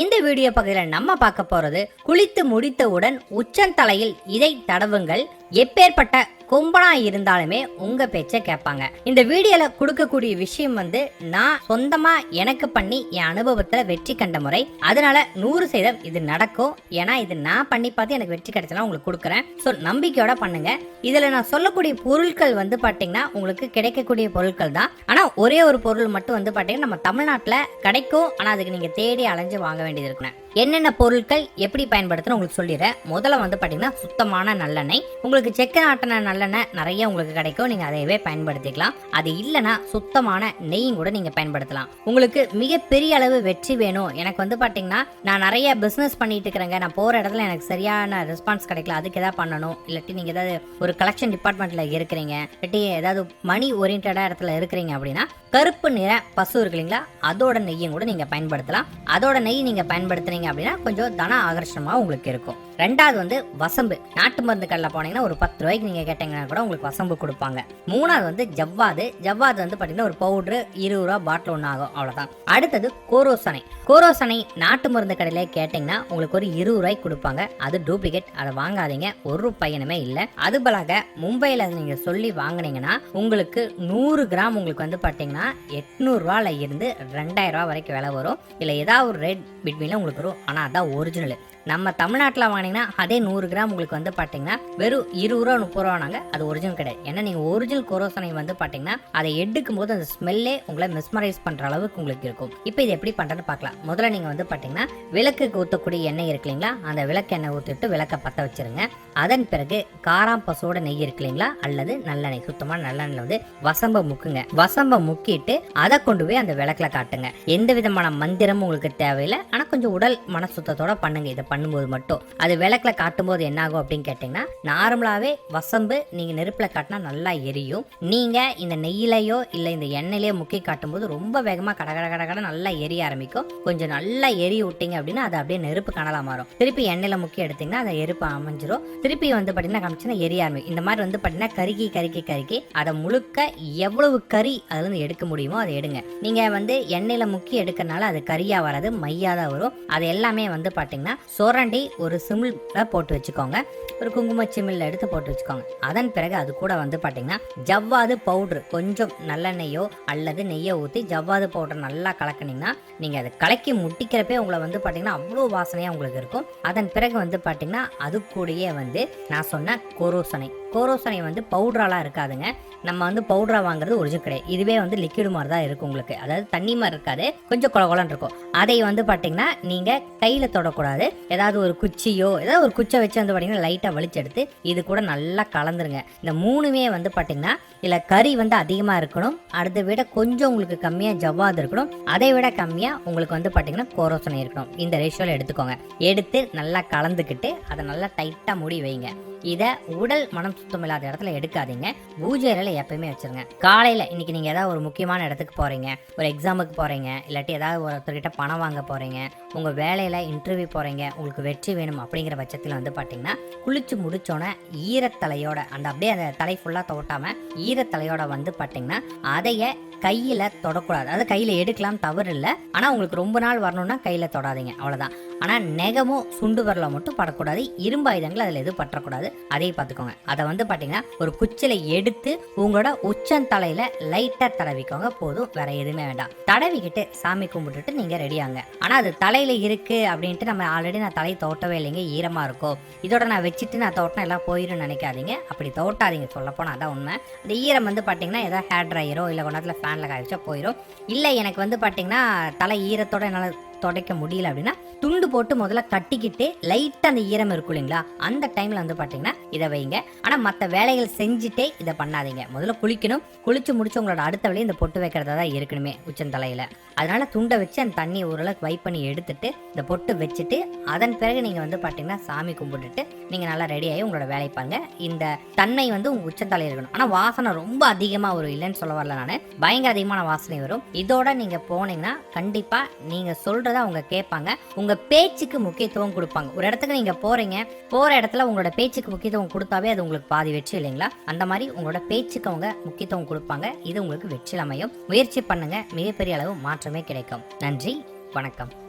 இந்த வீடியோ பகுதியில் நம்ம பார்க்க போறது குளித்து முடித்தவுடன் உச்சந்தலையில் இதை தடவுங்கள். எப்பேற்பட்ட கொம்பனா இருந்தாலுமே உங்க பேச்ச கேட்பாங்க. இந்த வீடியோல கொடுக்கக்கூடிய விஷயம் வந்து நான் சொந்தமா எனக்கு பண்ணி என் அனுபவத்துல வெற்றி கண்ட முறை. அதனால நூறு சதம் இது நடக்கும். ஏன்னா இது நான் பண்ணி பார்த்து எனக்கு வெற்றி கிடைச்சலாம் உங்களுக்கு கொடுக்குறேன். ஸோ நம்பிக்கையோட பண்ணுங்க. இதுல நான் சொல்லக்கூடிய பொருட்கள் வந்து பாத்தீங்கன்னா உங்களுக்கு கிடைக்கக்கூடிய பொருட்கள் தான். ஆனா ஒரே ஒரு பொருள் மட்டும் வந்து பாத்தீங்கன்னா நம்ம தமிழ்நாட்டுல கிடைக்கும். ஆனா அதுக்கு நீங்க தேடி அலைஞ்சு வாங்க வேண்டியது இருக்கணும் என்னென்ன பொருட்கள் எப்படி பயன்படுத்தணும் உங்களுக்கு சொல்லிடுறேன். முதல்ல வந்து பாத்தீங்கன்னா சுத்தமான நல்லெண்ணெய். உங்களுக்கு செக்க ஆட்டின நல்லெண்ணெய் நிறைய உங்களுக்கு கிடைக்கும். நீங்க அதையவே பயன்படுத்திக்கலாம். அது இல்லைன்னா சுத்தமான நெய்யும் கூட நீங்க பயன்படுத்தலாம். உங்களுக்கு மிகப்பெரிய அளவு வெற்றி வேணும். எனக்கு வந்து பாத்தீங்கன்னா நான் நிறைய பிசினஸ் பண்ணிட்டு இருக்கிறேங்க. நான் போற இடத்துல எனக்கு சரியான ரெஸ்பான்ஸ் கிடைக்கல. அதுக்கு ஏதாவது பண்ணணும். இல்லாட்டி நீங்க ஏதாவது ஒரு கலெக்ஷன் டிபார்ட்மெண்ட்ல இருக்கிறீங்க. இல்லாட்டி ஏதாவது மணி ஓரியன்டா இடத்துல இருக்கிறீங்க அப்படின்னா கருப்பு நிற பசு இருக்கு இல்லைங்களா? அதோட நெய்யும் கூட நீங்க பயன்படுத்தலாம். அதோட நெய் நீங்க பயன்படுத்துனீங்க அப்படின்னா கொஞ்சம் தன ஆகர்ஷணமாக உங்களுக்கு இருக்கும். ரெண்டாவது வந்து வசம்பு. நாட்டு மருந்து கடையில் போனீங்கன்னா ஒரு பத்து ரூபாய்க்கு நீங்கள் கேட்டீங்கன்னா கூட உங்களுக்கு வசம்பு கொடுப்பாங்க. மூணாவது வந்து ஜவ்வாது. ஜவ்வாது வந்து பார்த்தீங்கன்னா ஒரு பவுட்ரு இருபது ரூபா பாட்டில் ஒன்று ஆகும். அவ்வளோதான் அடுத்தது கோரோசனை. கோரோசனை நாட்டு மருந்து கடையில் கேட்டிங்கன்னா உங்களுக்கு ஒரு இருபது ரூபாய்க்கு கொடுப்பாங்க. அது டூப்ளிகேட் அதை வாங்காதீங்க. ஒரு பயனுமே இல்லை. அது பலாக மும்பையில் நீங்கள் சொல்லி வாங்கினீங்கன்னா உங்களுக்கு நூறு கிராம் உங்களுக்கு வந்து பார்த்தீங்கன்னா எட்நூறுரூவால இருந்து ரெண்டாயிரம் ரூபா வரைக்கும் விலை வரும். இல்லை ஏதாவது ஒரு ரேட் பிட்வீனில் உங்களுக்கு வரும். ஆனால் அதான் ஒரிஜினல் நம்ம தமிழ்நாட்டில் வாங்கினீங்கன்னா அதே நூறு கிராம் உங்களுக்கு வந்து பார்த்தீங்கன்னா வெறும் இருபது ரூபா முப்பது ரூபானாங்க அது ஒரிஜினல் கிடையாது. ஏன்னா நீங்கள் ஒரிஜினல் குரோசனை வந்து பார்த்தீங்கன்னா அதை எடுக்கும் போது அந்த ஸ்மெல்லே உங்களை மிஸ்மரைஸ் பண்ணுற அளவுக்கு உங்களுக்கு இருக்கும். இப்போ இது எப்படி பண்ணுறதுன்னு பார்க்கலாம் முதல்ல நீங்கள் வந்து பார்த்தீங்கன்னா விளக்குக்கு ஊற்றக்கூடிய எண்ணெய் இருக்கு இல்லைங்களா? அந்த விளக்கு எண்ணெய் ஊற்றிட்டு விளக்கை பற்ற வச்சுருங்க. அதன் பிறகு காராம் பசோட நெய் இருக்கு இல்லைங்களா? அல்லது நல்லெண்ணெய் சுத்தமான நல்லெண்ணெய் வந்து வசம்ப முக்குங்க. வசம்ப முக்கிட்டு அதை கொண்டு போய் அந்த விளக்கில் காட்டுங்க. எந்த விதமான மந்திரமும் உங்களுக்கு தேவையில்லை. ஆனால் கொஞ்சம் உடல் மன சுத்தத்தோட பண்ணுங்க. இதை பண்ணும்போது மட்டும். அது விளக்குல காட்டும் போது என்ன ஆகும் அப்படின்னு கேட்டிங்கன்னா நார்மலாகவே வசம்பு நீங்கள் நெருப்பில் காட்டினா நல்லா எரியும். நீங்கள் இந்த நெய்யிலையோ இல்லை இந்த எண்ணெயிலையோ முக்கி காட்டும்போது ரொம்ப வேகமாக கடகட கடகட நல்லா எரிய ஆரம்பிக்கும். கொஞ்சம் நல்லா எரி விட்டீங்க அப்படின்னா அது அப்படியே நெருப்பு கனலா மாறும். திருப்பி எண்ணெயில் முக்கி எடுத்தீங்கன்னா அந்த எருப்பு அமைஞ்சிரும். திருப்பி வந்து பார்த்தீங்கன்னா காமிச்சுன்னா எரிய ஆரம்பிக்கும். இந்த மாதிரி வந்து பார்த்தீங்கன்னா கருகி கருகி கருகி அதை முழுக்க எவ்வளவு கறி அதுலேருந்து எடுக்க முடியுமோ அதை எடுங்க. நீங்கள் வந்து எண்ணெயில் முக்கி எடுக்கிறனால அது கறியாக வராது மையாக தான் வரும். அது எல்லாமே வந்து பார்த்தீங்கன்னா சுரண்டி ஒரு சிம் சிமிழில் போட்டு வச்சுக்கோங்க. ஒரு குங்கும சிமிழில் எடுத்து போட்டு வச்சுக்கோங்க. அதன் பிறகு அது கூட வந்து பார்த்தீங்கன்னா ஜவ்வாது பவுட்ரு கொஞ்சம் நல்லெண்ணெய்யோ அல்லது நெய்யோ ஊற்றி ஜவ்வாது பவுடர் நல்லா கலக்குனீங்கன்னா நீங்கள் அதை கலக்கி முட்டிக்கிறப்பே உங்களை வந்து பார்த்தீங்கன்னா அவ்வளோ வாசனையாக உங்களுக்கு இருக்கும். அதன் பிறகு வந்து பார்த்தீங்கன்னா அது கூடயே வந்து நான் சொன்ன கோரோசனை கோரோசனை வந்து பவுடராலாம் இருக்காதுங்க. நம்ம வந்து பவுட்ரா வாங்குறது ஒரிஜினல் கிடையாது. இதுவே வந்து லிக்விட் மாதிரி தான் இருக்கும் உங்களுக்கு. அதாவது தண்ணி மாதிரி இருக்காது. கொஞ்சம் கொல இருக்கும். அதை வந்து பார்த்தீங்கன்னா நீங்கள் கையில் தொடக்கூடாது. ஏதாவது ஒரு குச்சியோ ஏதாவது ஒரு குச்சை வச்சு வந்து பார்த்தீங்கன்னா லைட்டாக வலிச்செடுத்து இது கூட நல்லா கலந்துருங்க. இந்த மூணுமே வந்து பார்த்தீங்கன்னா இதில் கறி வந்து அதிகமாக இருக்கணும். அதை விட கொஞ்சம் உங்களுக்கு கம்மியாக ஜவ்வாது இருக்கணும். அதை விட கம்மியாக உங்களுக்கு வந்து பார்த்தீங்கன்னா கோரோசனை இருக்கணும். இந்த ரேஷியோவில் எடுத்துக்கோங்க. எடுத்து நல்லா கலந்துக்கிட்டு அதை நல்லா டைட்டாக மூடி வைங்க. இதை உடல் மனம் சுத்தம் இல்லாத இடத்துல எடுக்காதீங்க. பூஜை அறையில் எப்பயுமே வச்சிருங்க. காலையில் இன்னைக்கு நீங்கள் ஏதாவது ஒரு முக்கியமான இடத்துக்கு போகிறீங்க ஒரு எக்ஸாமுக்கு போகிறீங்க இல்லாட்டி ஏதாவது ஒருத்தர்கிட்ட பணம் வாங்க போகிறீங்க உங்கள் வேலையில் இன்டர்வியூ போகிறீங்க உங்களுக்கு வெற்றி வேணும் அப்படிங்கிற பட்சத்தில் வந்து பார்த்தீங்கன்னா குளிச்சு முடிச்சோன்னே ஈரத்தலையோட அந்த அப்படியே அந்த தலை ஃபுல்லாக தோட்டாமல் ஈரத்தலையோட வந்து பார்த்தீங்கன்னா அதைய கையில் தொடக்கூடாது. அதாவது கையில் எடுக்கலாம் தவறு இல்லை. ஆனால் உங்களுக்கு ரொம்ப நாள் வரணும்னா கையில் தொடாதீங்க. அவ்வளோதான் ஆனால் நெகமும் சுண்டு வரல மட்டும் படக்கூடாது. இரும்பு ஆயுதங்கள் அதில் எதுவும் பற்றக்கூடாது. அதையும் பார்த்துக்கோங்க. அதை வந்து பார்த்தீங்கன்னா ஒரு குச்சியில் எடுத்து உங்களோட உச்சந்தலையில் லைட்டாக தடவிக்கோங்க. போதும். வேற எதுவுமே வேண்டாம். தடவிக்கிட்டு சாமி கும்பிட்டுட்டு நீங்கள் ரெடியாங்க ஆனால் அது தலையில் இருக்கு அப்படின்ட்டு நம்ம ஆல்ரெடி நான் தலை தோட்டவே இல்லைங்க. ஈரமாக இருக்கும். இதோட நான் வச்சுட்டு நான் தோட்டம் எல்லாம் போயிடும் நினைக்காதீங்க. அப்படி தோட்டாதீங்க. சொல்லப்போனால் அதான் உண்மை. இந்த ஈரம் வந்து பார்த்தீங்கன்னா ஏதாவது ஹேர் ட்ரையரோ இல்லை கொண்டாத்துல ஃபேனில் காய்ச்சோ போயிடும் இல்லை எனக்கு வந்து பார்த்தீங்கன்னா தலை ஈரத்தோட என்னால் துடைக்க முடியல அப்படின்னா துண்டு போட்டு முதல்ல கட்டிக்கிட்டு லைட்டாக அந்த ஈரம் இருக்கும் இல்லைங்களா? அந்த டைமில் வந்து பார்த்தீங்கன்னா இதை வைங்க. ஆனால் மற்ற வேலைகள் செஞ்சுட்டே இதை பண்ணாதீங்க. முதல்ல குளிக்கணும். குளிச்சு முடிச்சு உங்களோட அடுத்த வேலையை இந்த பொட்டு வைக்கிறதா தான் இருக்கணுமே உச்சந்தலையில் அதனால துண்டை வச்சு அந்த தண்ணி ஓரளவுக்கு வைப் பண்ணி எடுத்துட்டு இந்த பொட்டு வச்சுட்டு அதன் பிறகு நீங்கள் வந்து பார்த்தீங்கன்னா சாமி கும்பிட்டுட்டு நீங்கள் நல்லா ரெடியாகி உங்களோட வேலை பாருங்க. இந்த தன்மை வந்து உங்கள் உச்சந்தலை இருக்கணும். ஆனால் வாசனை ரொம்ப அதிகமாக வரும். இல்லைன்னு சொல்ல வரல நான். பயங்கர அதிகமான வாசனை வரும். இதோட நீங்கள் போனீங்கன்னா கண்டிப்பாக நீங்கள் சொல்கிறத அவங்க கேட்பாங்க. உங்கள் பேச்சுக்கு முக்கியத்துவம் கொடுப்பாங்க. ஒரு இடத்துக்கு நீங்கள் போகிறீங்க போகிற இடத்துல உங்களோட பேச்சுக்கு முக்கியத்துவம் கொடுத்தாவே அது உங்களுக்கு பாதி வெற்றி இல்லைங்களா? அந்த மாதிரி உங்களோட பேச்சுக்கு அவங்க முக்கியத்துவம் கொடுப்பாங்க. இது உங்களுக்கு வெற்றி அமையும். முயற்சி பண்ணுங்க. மிகப்பெரிய அளவு மாற்றமே கிடைக்கும். நன்றி. வணக்கம்.